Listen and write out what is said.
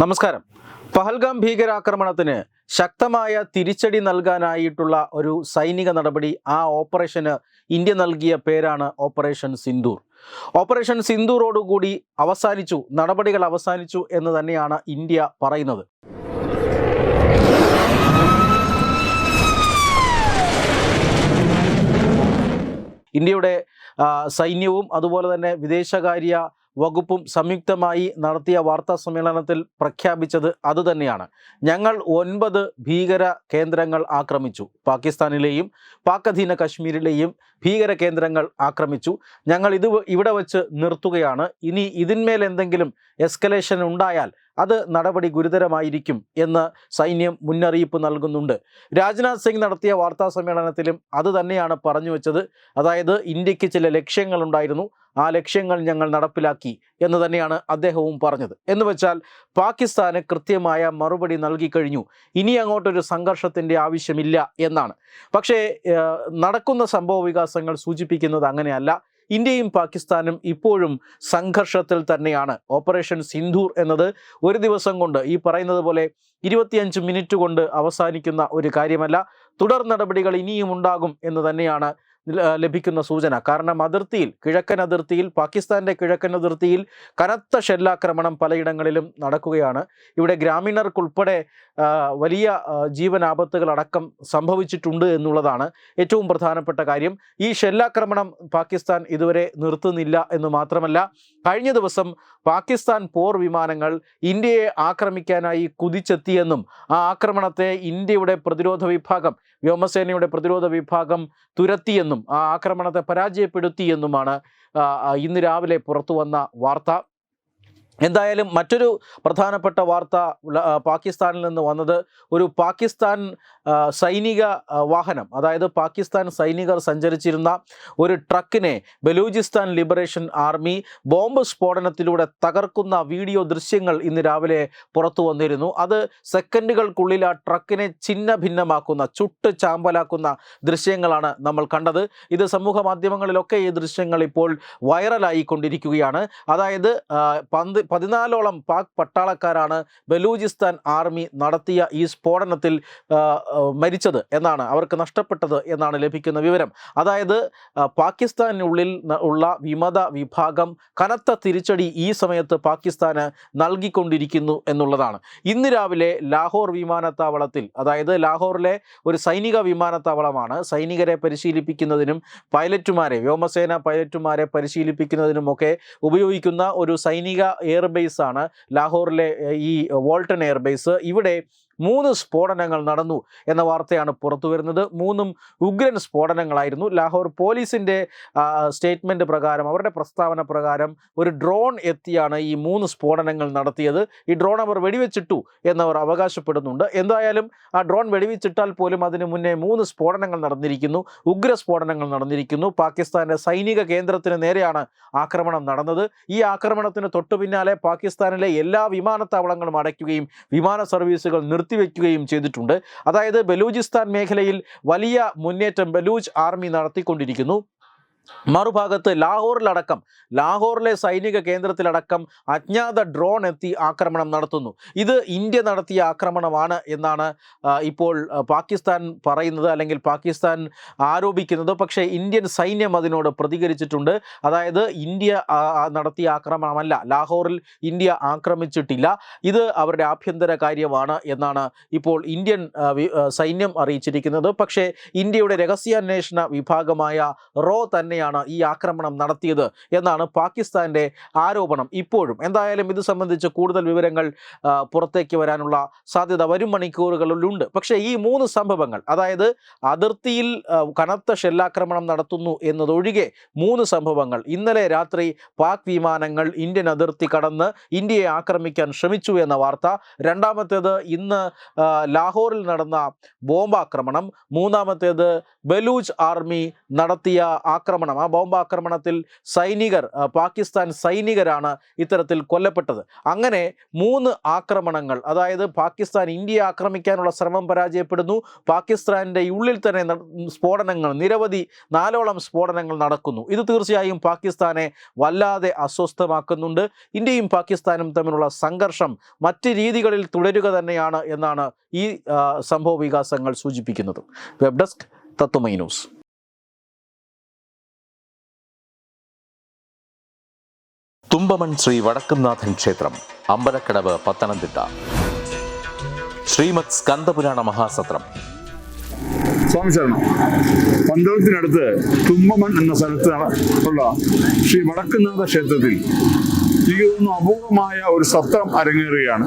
നമസ്കാരം. പഹൽഗാം ഭീകരാക്രമണത്തിന് ശക്തമായ തിരിച്ചടി നൽകാനായിട്ടുള്ള ഒരു സൈനിക നടപടി ആ ഓപ്പറേഷന് ഇന്ത്യ നൽകിയ പേരാണ് ഓപ്പറേഷൻ സിന്ദൂർ. ഓപ്പറേഷൻ സിന്ദൂറോടുകൂടി അവസാനിച്ചു നടപടികൾ അവസാനിച്ചു എന്ന് തന്നെയാണ് ഇന്ത്യ പറയുന്നത്. ഇന്ത്യയുടെ സൈന്യവും അതുപോലെ തന്നെ വിദേശകാര്യ വകുപ്പും സംയുക്തമായി നടത്തിയ വാർത്താ സമ്മേളനത്തിൽ പ്രഖ്യാപിച്ചത് അതുതന്നെയാണ്. ഞങ്ങൾ ഒൻപത് ഭീകര കേന്ദ്രങ്ങൾ ആക്രമിച്ചു. പാകിസ്ഥാനിലെയും പാക് അധീന കശ്മീരിലെയും ഭീകര കേന്ദ്രങ്ങൾ ആക്രമിച്ചു. ഞങ്ങൾ ഇത് ഇവിടെ വച്ച് നിർത്തുകയാണ്. ഇനി ഇതിന്മേൽ എന്തെങ്കിലും എസ്കലേഷൻ ഉണ്ടായാൽ അത് നടപടി ഗുരുതരമായിരിക്കും എന്ന് സൈന്യം മുന്നറിയിപ്പ് നൽകുന്നുണ്ട്. രാജ്നാഥ് സിംഗ് നടത്തിയ വാർത്താ സമ്മേളനത്തിലും അത് തന്നെയാണ് പറഞ്ഞു വെച്ചത്. അതായത് ഇന്ത്യയ്ക്ക് ചില ലക്ഷ്യങ്ങളുണ്ടായിരുന്നു. ആ ലക്ഷ്യങ്ങൾ ഞങ്ങൾ നടപ്പിലാക്കി എന്ന് തന്നെയാണ് അദ്ദേഹവും പറഞ്ഞത്. എന്ന് വെച്ചാൽ പാകിസ്ഥാന് കൃത്യമായ മറുപടി നൽകി കഴിഞ്ഞു. ഇനി അങ്ങോട്ടൊരു സംഘർഷത്തിന്റെ ആവശ്യമില്ല എന്നാണ്. പക്ഷേ നടക്കുന്ന സംഭവ വികാസങ്ങൾ സൂചിപ്പിക്കുന്നത് അങ്ങനെയല്ല. ഇന്ത്യയും പാകിസ്ഥാനും ഇപ്പോഴും സംഘർഷത്തിൽ തന്നെയാണ്. ഓപ്പറേഷൻ സിന്ധൂർ എന്നത് ഒരു ദിവസം കൊണ്ട് ഈ പറയുന്നത് പോലെ ഇരുപത്തിയഞ്ച് മിനിറ്റ് കൊണ്ട് അവസാനിക്കുന്ന ഒരു കാര്യമല്ല. തുടർ നടപടികൾ ഇനിയും ഉണ്ടാകും എന്ന് തന്നെയാണ് ലഭിക്കുന്ന സൂചന. കാരണം അതിർത്തിയിൽ കിഴക്കൻ അതിർത്തിയിൽ പാകിസ്ഥാന്റെ കിഴക്കൻ അതിർത്തിയിൽ കനത്ത ഷെല്ലാക്രമണം പലയിടങ്ങളിലും നടക്കുകയാണ്. ഇവിടെ ഗ്രാമീണർക്കുൾപ്പെടെ വലിയ ജീവനാപത്തുകളടക്കം സംഭവിച്ചിട്ടുണ്ട് എന്നുള്ളതാണ് ഏറ്റവും പ്രധാനപ്പെട്ട കാര്യം. ഈ ഷെല്ലാക്രമണം പാകിസ്ഥാൻ ഇതുവരെ നിർത്തുന്നില്ല എന്ന് മാത്രമല്ല കഴിഞ്ഞ ദിവസം പാകിസ്ഥാൻ പോർ വിമാനങ്ങൾ ഇന്ത്യയെ ആക്രമിക്കാനായി കുതിച്ചെത്തിയെന്നും ആ ആക്രമണത്തെ ഇന്ത്യയുടെ പ്രതിരോധ വിഭാഗം വ്യോമസേനയുടെ പ്രതിരോധ വിഭാഗം തുരത്തിയെന്നും ആ ആക്രമണത്തെ പരാജയപ്പെടുത്തി എന്നുമാണ് ഇന്ന് രാവിലെ പുറത്തു വന്ന വാർത്ത. എന്തായാലും മറ്റൊരു പ്രധാനപ്പെട്ട വാർത്ത പാകിസ്ഥാനിൽ നിന്ന് വന്നത് ഒരു പാകിസ്ഥാൻ സൈനിക വാഹനം അതായത് പാകിസ്ഥാൻ സൈനികർ സഞ്ചരിച്ചിരുന്ന ഒരു ട്രക്കിനെ ബലൂചിസ്ഥാൻ ലിബറേഷൻ ആർമി ബോംബ് സ്ഫോടനത്തിലൂടെ തകർക്കുന്ന വീഡിയോ ദൃശ്യങ്ങൾ ഇന്ന് രാവിലെ പുറത്തു വന്നിരുന്നു. അത് സെക്കൻഡുകൾക്കുള്ളിൽ ആ ട്രക്കിനെ ഛിന്ന ഭിന്നമാക്കുന്ന ചുട്ട് ചാമ്പലാക്കുന്ന ദൃശ്യങ്ങളാണ് നമ്മൾ കണ്ടത്. ഇത് സമൂഹ മാധ്യമങ്ങളിലൊക്കെ ഈ ദൃശ്യങ്ങൾ ഇപ്പോൾ വൈറലായിക്കൊണ്ടിരിക്കുകയാണ്. അതായത് പന്ത് പതിനാലോളം പാക് പട്ടാളക്കാരാണ് ബലൂചിസ്ഥാൻ ആർമി നടത്തിയ ഈ സ്ഫോടനത്തിൽ മരിച്ചത് എന്നാണ് അവർക്ക് നഷ്ടപ്പെട്ടത് എന്നാണ് ലഭിക്കുന്ന വിവരം. അതായത് പാകിസ്ഥാനുള്ളിൽ ഉള്ള വിമത വിഭാഗം കനത്ത തിരിച്ചടി ഈ സമയത്ത് പാകിസ്ഥാന് നൽകിക്കൊണ്ടിരിക്കുന്നു എന്നുള്ളതാണ്. ഇന്ന് രാവിലെ ലാഹോർ വിമാനത്താവളത്തിൽ അതായത് ലാഹോറിലെ ഒരു സൈനിക വിമാനത്താവളമാണ് സൈനികരെ പരിശീലിപ്പിക്കുന്നതിനും പൈലറ്റുമാരെ വ്യോമസേന പൈലറ്റുമാരെ പരിശീലിപ്പിക്കുന്നതിനുമൊക്കെ ഉപയോഗിക്കുന്ന ഒരു സൈനിക എയർബേസ് ആണ്. ലാഹോറിലെ ഈ വോൾട്ടൺ എയർബേസ് ഇവിടെ മൂന്ന് സ്ഫോടനങ്ങൾ നടന്നു എന്ന വാർത്തയാണ് പുറത്തു വരുന്നത്. മൂന്നും ഉഗ്രൻ സ്ഫോടനങ്ങളായിരുന്നു. ലാഹോർ പോലീസിന്റെ സ്റ്റേറ്റ്മെന്റ് പ്രകാരം അവരുടെ പ്രസ്താവന പ്രകാരം ഒരു ഡ്രോൺ എത്തിയാണ് ഈ മൂന്ന് സ്ഫോടനങ്ങൾ നടത്തിയത്. ഈ ഡ്രോൺ അവർ വെടിവെച്ചിട്ടു എന്നവർ അവകാശപ്പെടുന്നുണ്ട്. എന്തായാലും ആ ഡ്രോൺ വെടിവെച്ചിട്ടാൽ പോലും അതിനു മുന്നേ മൂന്ന് സ്ഫോടനങ്ങൾ നടന്നിരിക്കുന്നു. ഉഗ്ര സ്ഫോടനങ്ങൾ നടന്നിരിക്കുന്നു. പാകിസ്ഥാന്റെ സൈനിക കേന്ദ്രത്തിന് നേരെയാണ് ആക്രമണം നടന്നത്. ഈ ആക്രമണത്തിന് തൊട്ടു പിന്നാലെ പാകിസ്ഥാനിലെ എല്ലാ വിമാനത്താവളങ്ങളും അടയ്ക്കുകയും വിമാന സർവീസുകൾ നിർത്തിവെക്കുകയും ചെയ്തിട്ടുണ്ട്. അതായത് ബലൂചിസ്ഥാൻ മേഖലയിൽ വലിയ മുന്നേറ്റം ബലൂച്ച് ആർമി നടത്തിക്കൊണ്ടിരിക്കുന്നു. മറുഭാഗത്ത് ലാഹോറിലടക്കം ലാഹോറിലെ സൈനിക കേന്ദ്രത്തിലടക്കം അജ്ഞാത ഡ്രോൺ എത്തി ആക്രമണം നടത്തുന്നു. ഇത് ഇന്ത്യ നടത്തിയ ആക്രമണമാണ് എന്നാണ് ഇപ്പോൾ പാകിസ്ഥാൻ പറയുന്നത് അല്ലെങ്കിൽ പാകിസ്ഥാൻ ആരോപിക്കുന്നത്. പക്ഷേ ഇന്ത്യൻ സൈന്യം അതിനോട് പ്രതികരിച്ചിട്ടുണ്ട്. അതായത് ഇന്ത്യ നടത്തിയ ആക്രമണമല്ല. ലാഹോറിൽ ഇന്ത്യ ആക്രമിച്ചിട്ടില്ല. ഇത് അവരുടെ ആഭ്യന്തര കാര്യമാണ് എന്നാണ് ഇപ്പോൾ ഇന്ത്യൻ സൈന്യം അറിയിച്ചിരിക്കുന്നത്. പക്ഷേ ഇന്ത്യയുടെ രഹസ്യാന്വേഷണ വിഭാഗമായ റോ തന്നെയാണ് ഈ ആക്രമണം നടത്തിയത് എന്നാണ് പാകിസ്ഥാന്റെ ആരോപണം ഇപ്പോഴും. എന്തായാലും ഇത് സംബന്ധിച്ച് കൂടുതൽ വിവരങ്ങൾ പുറത്തേക്ക് വരാനുള്ള സാധ്യത വരും മണിക്കൂറുകളിലുണ്ട്. പക്ഷേ ഈ മൂന്ന് സംഭവങ്ങൾ അതായത് അതിർത്തിയിൽ കനത്ത ഷെല്ലാക്രമണം നടത്തുന്നു എന്നതൊഴികെ മൂന്ന് സംഭവങ്ങൾ. ഇന്നലെ രാത്രി പാക് വിമാനങ്ങൾ ഇന്ത്യൻ അതിർത്തി കടന്ന് ഇന്ത്യയെ ആക്രമിക്കാൻ ശ്രമിച്ചു എന്ന വാർത്ത. രണ്ടാമത്തേത് ഇന്ന് ലാഹോറിൽ നടന്ന ബോംബാക്രമണം. മൂന്നാമത്തേത് ബലൂജ് ആർമി നടത്തിയ ആക്രമണം. ആക്രമണം. ആ ബോംബാക്രമണത്തിൽ സൈനികർ പാകിസ്ഥാൻ സൈനികരാണ് ഇത്തരത്തിൽ കൊല്ലപ്പെട്ടത്. അങ്ങനെ മൂന്ന് ആക്രമണങ്ങൾ അതായത് പാകിസ്ഥാൻ ഇന്ത്യയെ ആക്രമിക്കാനുള്ള ശ്രമം പരാജയപ്പെടുന്നു. പാകിസ്ഥാന്റെ ഉള്ളിൽ തന്നെ സ്ഫോടനങ്ങൾ നിരവധി നാലോളം സ്ഫോടനങ്ങൾ നടക്കുന്നു. ഇത് തീർച്ചയായും പാകിസ്ഥാനെ വല്ലാതെ അസ്വസ്ഥമാക്കുന്നുണ്ട്. ഇന്ത്യയും പാകിസ്ഥാനും തമ്മിലുള്ള സംഘർഷം മറ്റ് രീതികളിൽ തുടരുക തന്നെയാണ് എന്നാണ് ഈ സംഭവ വികാസങ്ങൾ സൂചിപ്പിക്കുന്നത്. Web desk Tatwamayi news. Thumpamon Shri Vadakkumnathan ക്ഷേത്രം അമ്പലക്കടവ് പത്തനംതിട്ട. ശ്രീമത് സ്കന്ദപുരാണ മഹാസത്രം. സ്വാമി ശരണം. പന്തളത്തിനടുത്ത് തുമ്പമൺ എന്ന സ്ഥലത്ത് ഉള്ള ശ്രീ വടക്കുംനാഥ ക്ഷേത്രത്തിൽ തോന്നുന്നു അപൂർവമായ ഒരു സത്രം അരങ്ങേറുകയാണ്.